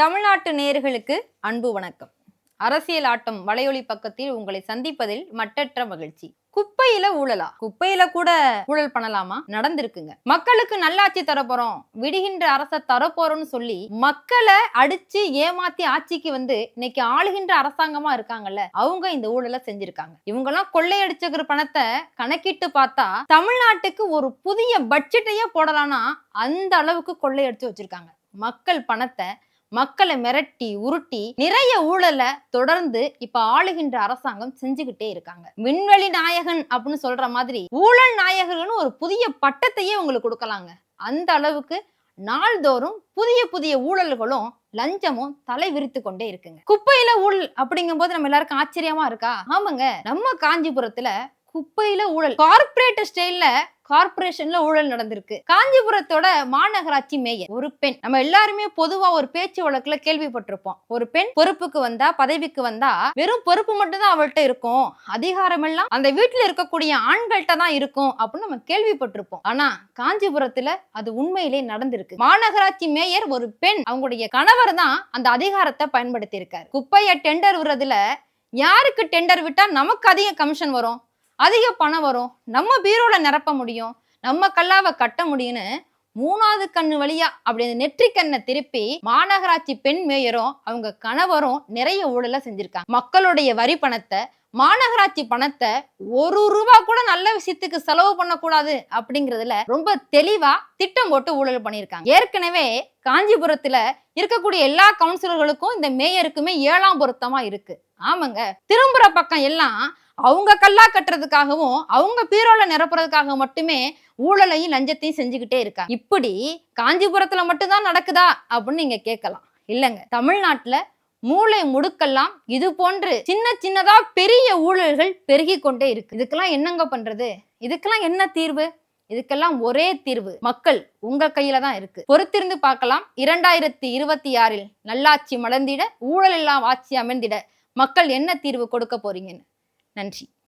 தமிழ்நாட்டு நேர்களுக்கு அன்பு வணக்கம். அரசியல் ஆட்டம் வலையொலி பக்கத்தில் உங்களை சந்திப்பதில் மட்டற்ற மகிழ்ச்சி. குப்பையில ஊழலா? குப்பையில கூட ஊழல் பண்ணலாமா? நடந்திருக்குங்க. மக்களுக்கு நல்லாட்சி தரப்போறோம். விடுகின்ற அரச தரப்போறோம்னு சொல்லி மக்களை அடிச்சு ஏமாத்தி ஆட்சிக்கு வந்து இன்னைக்கு ஆளுகின்ற அரசாங்கமா இருக்காங்கல்ல அவங்க இந்த ஊழலை செஞ்சிருக்காங்க. இவங்க எல்லாம் கொள்ளையடிச்சுக்கிற பணத்தை கணக்கிட்டு பார்த்தா தமிழ்நாட்டுக்கு ஒரு புதிய பட்ஜெட்டையே போடலாம்னா அந்த அளவுக்கு கொள்ளையடிச்சு வச்சிருக்காங்க. மக்கள் பணத்தை மக்களை மிரட்டி உருட்டி நிறைய ஊழலை தொடர்ந்து இப்ப ஆளுகின்ற அரசாங்கம் செஞ்சுக்கிட்டே இருக்காங்க. விண்வெளி நாயகன் அப்படின்னு சொல்ற மாதிரி ஊழல் நாயகர்கள்னு ஒரு புதிய பட்டத்தையே உங்களுக்கு கொடுக்கலாங்க. அந்த அளவுக்கு நாள்தோறும் புதிய புதிய ஊழல்களும் லஞ்சமும் தலை விரித்து கொண்டே இருக்குங்க. குப்பையில ஊழல் அப்படிங்கும்போது நம்ம எல்லாருக்கும் ஆச்சரியமா இருக்கா? ஆமாங்க. நம்ம காஞ்சிபுரத்துல குப்பையில ஊழல். கார்பரேட் ஸ்டைல்ல கார்பரேஷன்ல ஊழல் நடந்திருக்கு. காஞ்சிபுரத்தோட மாநகராட்சி மேயர் ஒரு பெண். நம்ம எல்லாருமே பொதுவா ஒரு பேச்சு வழக்குல கேள்விப்பட்டிருப்போம். ஒரு பெண் பொறுப்புக்கு வந்தா பதவிக்கு வந்தா வெறும் பொறுப்பு மட்டும்தான் அவள்கிட்ட இருக்கும். அதிகாரம் எல்லாம் அந்த வீட்டுல இருக்கக்கூடிய ஆண்கள்கிட்ட தான் இருக்கும் அப்படின்னு நம்ம கேள்விப்பட்டிருப்போம். ஆனா காஞ்சிபுரத்துல அது உண்மையிலே நடந்திருக்கு. மாநகராட்சி மேயர் ஒரு பெண் அவங்களுடைய கணவர் தான் அந்த அதிகாரத்தை பயன்படுத்தி இருக்காரு குப்பைய டெண்டர் விடுறதுல யாருக்கு டெண்டர் விட்டா நமக்கு அதிக கமிஷன் வரும்? அதிக பணம் வரும். நம்ம பீரோல நிரப்ப முடியும். நம்ம கல்லாவை கட்ட முடியும்னு மூணாவது கண்ணு வழியா அப்படி அந்த நெற்றி கண்ணை திருப்பி மாநகராட்சி பெண் மேயரும் அவங்க கணவரும் நிறைய ஊழல செஞ்சிருக்காங்க. மக்களுடைய வரி பணத்தை மாநகராட்சி பணத்தை ஒரு ரூபா கூட நல்ல விஷயத்துக்கு செலவு பண்ணக்கூடாது அப்படிங்கிறதுல ரொம்ப தெளிவா திட்டம் போட்டு ஊழல் பண்ணியிருக்காங்க. ஏற்கனவே காஞ்சிபுரத்துல இருக்கக்கூடிய எல்லா கவுன்சிலர்களுக்கும் இந்த மேயருக்குமே ஏழாம் பொருத்தமா இருக்கு. ஆமாங்க. திரும்புற பக்கம் எல்லாம் அவங்க கல்லா கட்டுறதுக்காகவும் அவங்க பீரோல நிரப்புறதுக்காக மட்டுமே ஊழலையும் லஞ்சத்தையும் செஞ்சுக்கிட்டே இருக்காங்க இப்படி காஞ்சிபுரத்துல மட்டும்தான் நடக்குதா அப்படின்னு நீங்க கேட்கலாம். இல்லைங்க. தமிழ்நாட்டுல மூளை முடுக்கெல்லாம் இது போன்று சின்ன சின்னதா பெரிய ஊழல்கள் பெருகி கொண்டே இருக்கு. இதுக்கெல்லாம் என்னங்க பண்றது? இதுக்கெல்லாம் என்ன தீர்வு? இதுக்கெல்லாம் ஒரே தீர்வு மக்கள் உங்க கையில தான் இருக்கு. பொறுத்திருந்து பார்க்கலாம். இரண்டாயிரத்தி இருபத்தி ஆறில் நல்லாட்சி மலர்ந்திட ஊழல் எல்லாம் ஆட்சி அமைந்திட மக்கள் என்ன தீர்வு கொடுக்க போறீங்கன்னு? நன்றி.